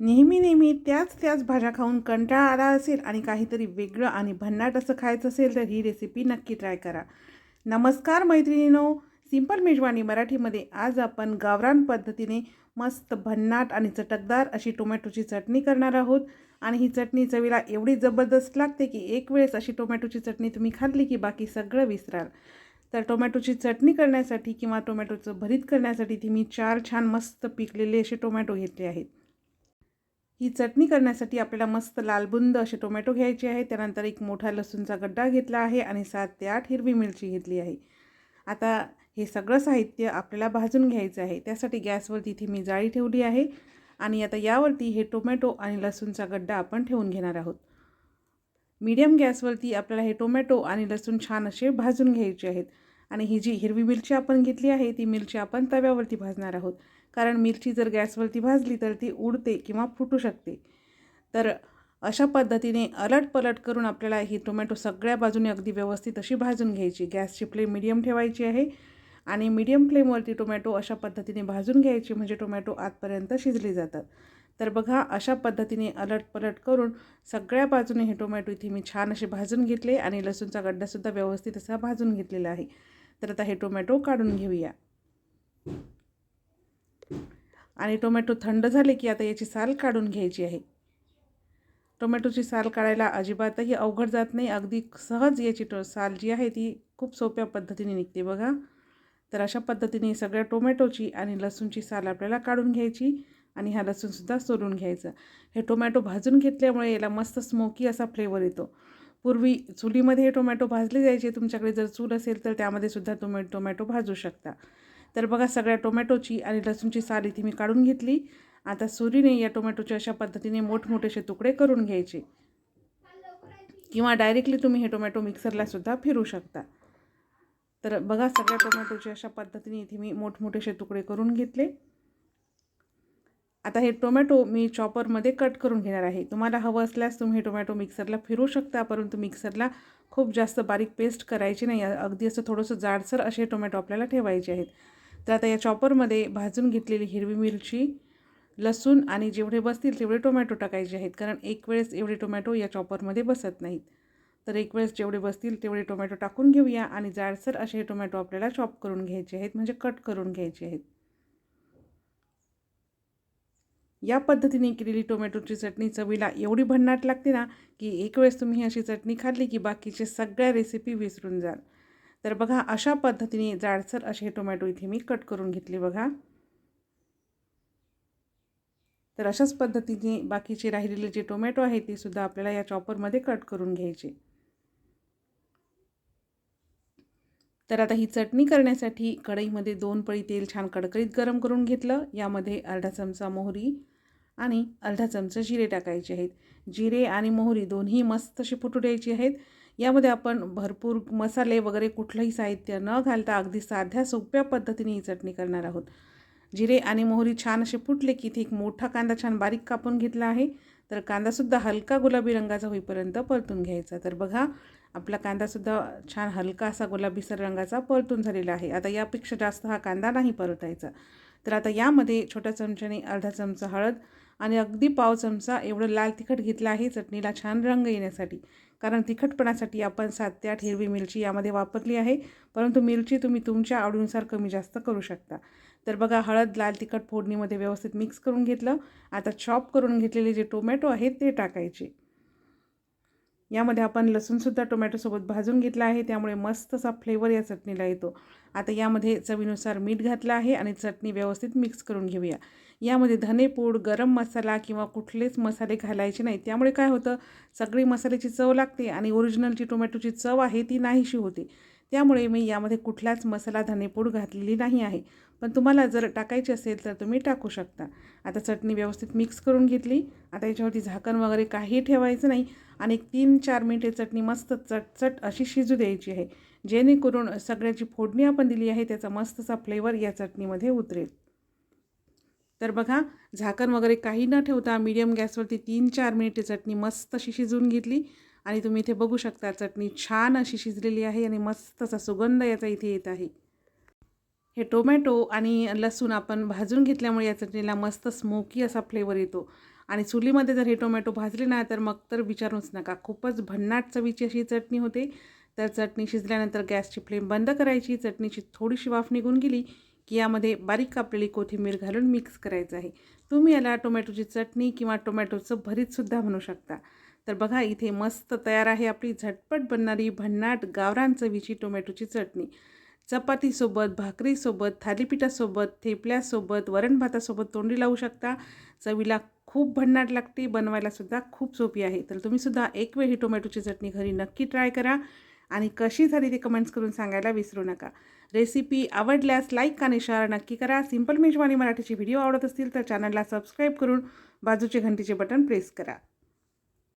नेहमी नेहमी त्याच त्याच भाज्या खाऊन कंटाळा आला असेल आणि काहीतरी वेगळं आणि भन्नाट असं खायचं असेल तर ही रेसिपी नक्की ट्राय करा. नमस्कार मैत्रिणीनो सिंपल मेजवानी मराठीमध्ये आज आपण गावरान पद्धतीने मस्त भन्नाट आणि चटकदार अशी टोमॅटोची चटणी करणार आहोत. आणि ही चटणी चवीला एवढी जबरदस्त लागते की एक वेळेस अशी टोमॅटोची चटणी तुम्ही खाल्ली की बाकी सगळं विसराल. तर टोमॅटोची चटणी करण्यासाठी किंवा टोमॅटोचं भरीत करण्यासाठी ती मी चार छान मस्त पिकलेले असे टोमॅटो घेतले आहेत. ही चटणी करण्यासाठी आपल्याला मस्त लालबुंद असे टोमॅटो घ्यायचे आहे. त्यानंतर एक मोठा लसूणचा गड्डा घेतला आहे आणि सात ते आठ हिरवी मिरची घेतली आहे. आता हे सगळं साहित्य आपल्याला भाजून घ्यायचं आहे. त्यासाठी गॅसवरती इथे मी जाळी ठेवली आहे आणि आता यावरती हे टोमॅटो आणि लसूणचा गड्डा आपण ठेवून घेणार आहोत. मीडियम गॅसवरती आपल्याला हे टोमॅटो आणि लसूण छान असे भाजून घ्यायचे आहेत आणि ही जी हिरवी मिरची आपण घेतली आहे ती मिरची आपण तव्यावरती भाजणार आहोत. कारण मिरची जर गॅसवरती भाजली तर ती उडते किंवा फुटू शकते. तर अशा पद्धतीने अलट पलट करून आपल्याला ही टोमॅटो सगळ्या बाजूने अगदी व्यवस्थित अशी भाजून घ्यायची. गॅसची फ्लेम मिडियम ठेवायची आहे आणि मीडियम फ्लेमवरती टोमॅटो अशा पद्धतीने भाजून घ्यायची म्हणजे टोमॅटो आतपर्यंत शिजले जातात. तर बघा अशा पद्धतीने अलट पलट करून सगळ्या बाजूने हे टोमॅटो इथे मी छान असे भाजून घेतले आणि लसूणचा गड्डासुद्धा व्यवस्थित असा भाजून घेतलेला आहे. तर आता हे टोमॅटो काढून घेऊया. आणि टोमॅटो थंड झाले की आता याची साल काढून घ्यायची आहे. टोमॅटोची साल काढायला अजिबातही अवघड जात नाही. अगदी सहज याची टो साल जी आहे ती खूप सोप्या पद्धतीने निघते बघा. तर अशा पद्धतीने सगळ्या टोमॅटोची आणि लसूणची साल आपल्याला काढून घ्यायची आणि हा लसूणसुद्धा सोलून घ्यायचं. हे टोमॅटो भाजून घेतल्यामुळे याला मस्त स्मोकी असा फ्लेवर येतो. पूर्वी चुलीमध्ये हे टोमॅटो भाजले जायचे. तुमच्याकडे जर चूल असेल तर त्यामध्ये सुद्धा तुम्ही टोमॅटो भाजू शकता. तर बघा सगळ्या टोमॅटोची आणि लसूणची साल इथे मी काढून घेतली. आता सुरीने या टोमॅटोचे अशा पद्धतीने मोठमोठेसे तुकडे करून घ्यायचे. किंवा डायरेक्टली तुम्ही हे टोमॅटो मिक्सरला सुद्धा फिरू शकता. तर बघा सगळ्या टोमॅटोचे अशा पद्धतीने इथे मी मोठमोठेसे तुकडे करून घेतले. आता हे टोमॅटो मी चॉपरमध्ये कट करून घेणार आहे. तुम्हाला हवं असल्यास तुम्ही हे टोमॅटो मिक्सरला फिरू शकता परंतु मिक्सरला खूप जास्त बारीक पेस्ट करायची नाही. अगदी असं थोडंसं जाडसर असे टोमॅटो आपल्याला ठेवायचे आहेत. तर आता या चॉपरमध्ये भाजून घेतलेली हिरवी मिरची लसूण आणि जेवढे बसतील तेवढे टोमॅटो टाकायचे आहेत. कारण एक वेळेस एवढे टोमॅटो या चॉपरमध्ये बसत नाहीत. तर एक वेळेस जेवढे बसतील तेवढे टोमॅटो टाकून घेऊया आणि जाडसर असे हे टोमॅटो आपल्याला चॉप करून घ्यायचे आहेत. म्हणजे कट करून घ्यायचे आहेत. या पद्धतीने केलेली टोमॅटोची चटणी चवीला एवढी भन्नाट लागते ना की एक वेळेस तुम्ही अशी चटणी खाल्ली की बाकीचे सगळ्या रेसिपी विसरून जाल. तर बघा अशा पद्धतीने जाडसर असे टोमॅटो इथे मी कट करून घेतले बघा. तर अशाच पद्धतीने बाकीचे राहिलेले जे टोमॅटो आहे ते सुद्धा आपल्याला या चॉपरमध्ये कट करून घ्यायचे. तर आता ही चटणी करण्यासाठी कढईमध्ये दोन पळी तेल छान कडकडीत गरम करून घेतलं. यामध्ये अर्धा चमचा मोहरी आणि अर्धा चमचा जिरे टाकायचे आहेत. जिरे आणि मोहरी दोन्ही मस्त अशी फुटू द्यायची आहेत. यामध्ये आपण भरपूर मसाले वगैरे कुठलंही साहित्य न घालता अगदी साध्या सोप्या पद्धतीने ही चटणी करणार आहोत. जिरे आणि मोहरी छान असे फुटले की इथे एक मोठा कांदा छान बारीक कापून घेतला आहे. तर कांदासुद्धा हलका गुलाबी रंगाचा होईपर्यंत परतून घ्यायचा. तर बघा आपला कांदासुद्धा छान हलका असा गुलाबीसर रंगाचा परतून झालेला आहे. आता यापेक्षा जास्त हा कांदा नाही परतायचा. तर आता यामध्ये छोट्या चमच्याने अर्धा चमचा हळद आणि अगदी पाव चमचा एवढं लाल तिखट घेतलं आहे चटणीला छान रंग येण्यासाठी. कारण तिखटपणासाठी आपण सात ते आठ हिरवी मिरची यामध्ये वापरली आहे. परंतु मिरची तुम्ही तुमच्या आवडीनुसार कमी जास्त करू शकता. तर बघा हळद लाल तिखट फोडणीमध्ये व्यवस्थित मिक्स करून घेतलं. आता चॉप करून घेतलेले जे टोमॅटो आहेत ते टाकायचे. यामध्ये आपण लसूणसुद्धा टोमॅटोसोबत भाजून घेतला आहे. त्यामुळे मस्त असा फ्लेवर या चटणीला येतो. आता यामध्ये चवीनुसार मीठ घातलं आहे आणि चटणी व्यवस्थित मिक्स करून घेऊया. यामध्ये धनेपूड गरम मसाला किंवा कुठलेच मसाले घालायचे नाही. त्यामुळे काय होतं? सगळी मसाल्याची चव लागते आणि ओरिजिनल जी टोमॅटोची चव आहे ती नाहीशी होते. त्यामुळे मी यामध्ये कुठलाच मसाला धनेपूड घातलेली नाही आहे. पण तुम्हाला जर टाकायची असेल तर तुम्ही टाकू शकता. आता चटणी व्यवस्थित मिक्स करून घेतली. आता याच्यावरती झाकण वगैरे काही ठेवायचं नाही. आणि तीन चार मिनटे चटणी मस्त चटचट अशी शिजू द्यायची आहे. जेणेकरून सगळ्याची फोडणी आपण दिली आहे त्याचा मस्तसा फ्लेवर या चटणीमध्ये उतरेल. तर बघा झाकण वगैरे काही न ठेवता मीडियम गॅसवरती तीन चार मिनिटे चटणी मस्त अशी शिजवून घेतली. आणि तुम्ही इथे बघू शकता चटणी छान अशी शिजलेली आहे आणि मस्त असा सुगंध याचा इथे येत आहे. हे टोमॅटो आणि लसूण आपण भाजून घेतल्यामुळे या चटणीला मस्त स्मोकी असा फ्लेवर येतो. आणि चुलीमध्ये जर हे टोमॅटो भाजले ना तर मग तर विचारूच नका. खूपच भन्नाट चवीची अशी चटणी होते. तर चटणी शिजल्यानंतर गॅसची फ्लेम बंद करायची. चटणीची थोडीशी वाफ निघून गेली की यामध्ये बारीक कापलेली कोथिंबीर घालून मिक्स करायचं आहे. तुम्ही याला टोमॅटोची चटणी किंवा टोमॅटोचं भरीतसुद्धा म्हणू शकता. तर बघा इथे मस्त तयार आहे आपली झटपट बनणारी भन्नाट गावरान चवीची टोमॅटोची चटणी. चपातीसोबत भाकरीसोबत थालीपीठासोबत थेपल्यासोबत वरण भातासोबत तोंडी लावू शकता. चवीला खूप भन्नाट लागते बनवायलासुद्धा खूप सोपी आहे. तर तुम्हीसुद्धा एक वेळ ही टोमॅटोची चटणी घरी नक्की ट्राय करा आणि कशी झाली ते कमेंट्स करून सांगायला विसरू नका. रेसिपी आवडल्यास लाईक आणि शेअर नक्की करा. सिंपल मेजवानी मराठीचे व्हिडिओ आवडत असतील तर चॅनलला सबस्क्राईब करून बाजूचे घंटीचे बटन प्रेस करा.